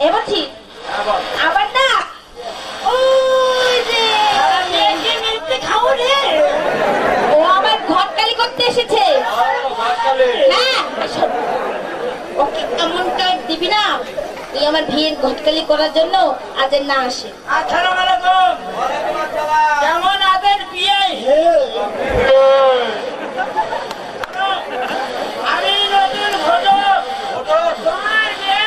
এবার ঠিক আবার না? ওই যে ও আমার ঘটকালি করতে এসেছে। হ্যাঁ শোন, ওকে এমন কাজ দিবি না? তুই আমার বিয়ের ঘটকালি করার জন্য আজ না আসে। আসসালামু আলাইকুম কেমন আছেন বিয়ে আমি নতুন ঘটক তোমার বিয়ে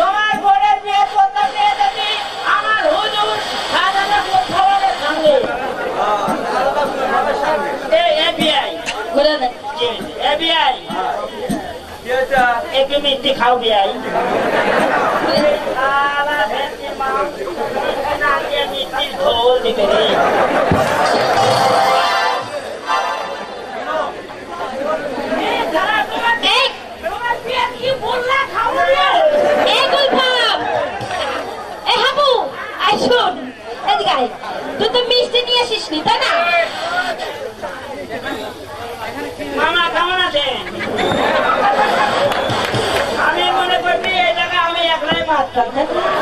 তোমার বোনের বিয়ে করতে পেয়ে যদি আমার হুজুর সাজানো খাবারের সঙ্গে এবিআই ঘুরে দেয় এবিআই একটু মিষ্টি খাও বিআই মিষ্টির ঝোল দিতে রে trong đất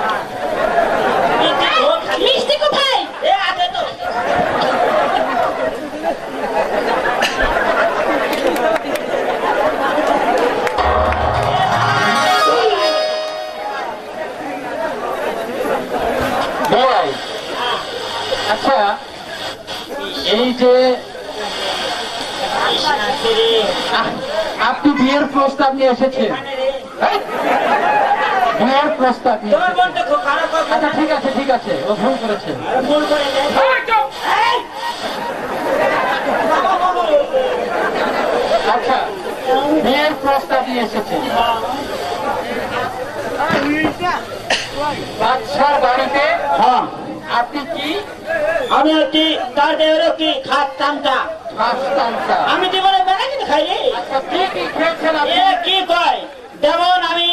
আপনি বিয়ের প্রস্তাব নিয়ে এসেছেন। বিয়ের প্রস্তাব নিয়ে আচ্ছা ঠিক আছে ঠিক আছে ও ভুল করেছে! আচ্ছা বিয়ের প্রস্তাব নিয়ে এসেছেন বাদশার বাড়িতে হ্যাঁ, আপনি কি? আমি তার কি আমি জীবনে বেড়া কিন্তু খাই রে আচ্ছা। কি কি খেয়েছেন আপনি এ কি কয় যেমন আমি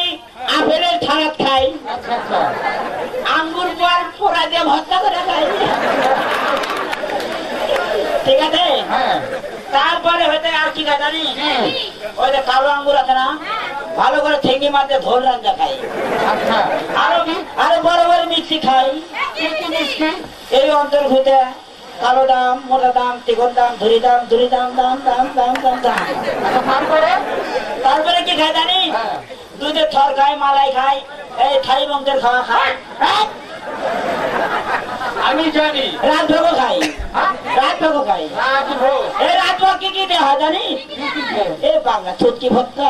আপেলের ছাড়াত খাই আচ্ছা। আচ্ছা আঙ্গুর পর পোড়া দিয়ে ভর্তা করে খাই ঠিক আছে হ্যাঁ তারপরে হয়তো আর কি খাই জানি ওই যে কালো আঙ্গুর আছে না ভালো করে ঠেঙ্গি মারতে ধোল রান্না খাই আচ্ছা আরও আরও বড় বড় মিষ্টি খাই। মিষ্টি এই অন্তর্ভুতে কালো দাম মোটা দাম তিগর দাম ধুরি দাম ধুরি দাম দাম দাম দাম দাম দাম। তারপরে? তারপরে কি খাই জানি? দুধের থর খাই মালাই খাই এই থাই মন্ত্রের খাওয়া খাই আমি জানি। রাত ভোগও খাই। ভোগও খাই। রাজভোগ এই রাত ভোগ কি কি দেওয়া হয় জানি? খেয়ে? এ বাংলা ছুটকি ভর্তা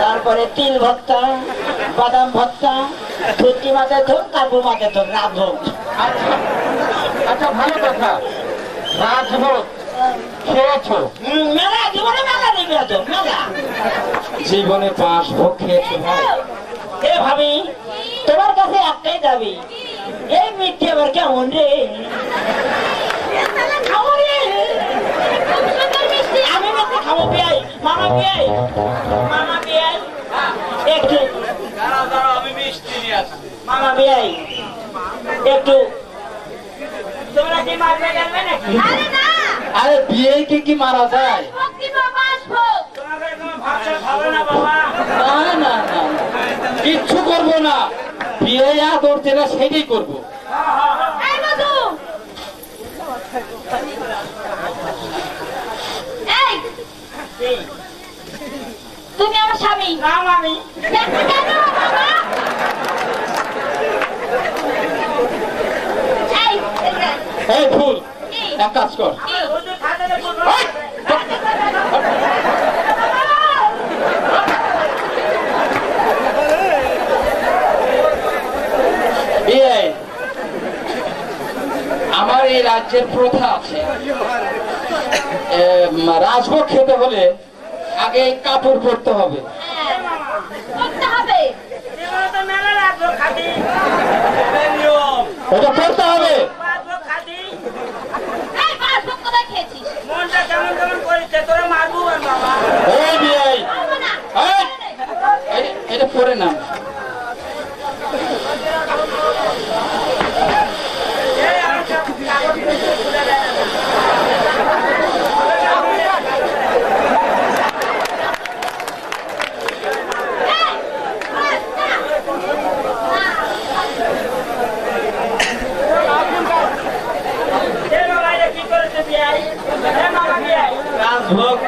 তারপরে তিল ভর্তা বাদাম ভর্তা ছুটকি মাথায় ধর কাবু মাছের ধর রাত ভোগ। আচ্ছা। আচ্ছা ভালো কথা। রাজভোগ খেয়েছো? মেলা জীবনে মেলা জীবনে পাঁচ ভোগ খেয়েছো এ ভাবি তোমার কাছে একটাই দাবি এই মিথ্যে আবার কেমন রে? আমি খাব মামা বিয়াই মামা বিয়াই একটু। আমি মিষ্টি নিয়ে মামা বিয়াই একটু তোমরা কি মারবে গেলবে নাকি আরে বিয়ে কি কি মারা যায়? না বাবা। না না না কিচ্ছু করব না। বিয়ে আদর যেটা সেটাই করব। এই মধু! এই! এই, তুমি আমার স্বামী। না মামি। এক কাজ কর। আমার এই রাজ্যের প্রথা আছে। রাজভোগ খেতে হলে আগে কাপড় পরতে হবে। ওটা পড়তে হবে। তোরা মারবো বাবা। এই এটা পরে না 음악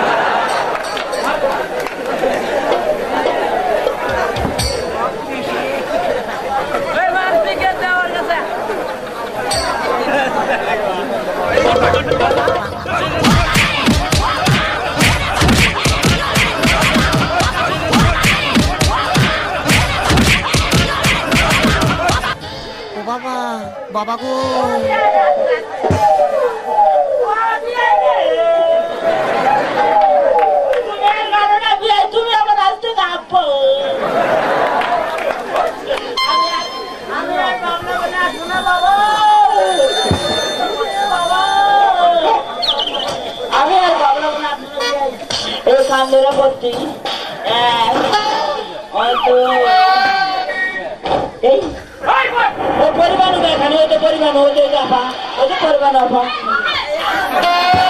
বাবা গো Alejandro Botín. Eh, otro. ना खाने तो परिवार हो जाएगा पा तो परिवार ना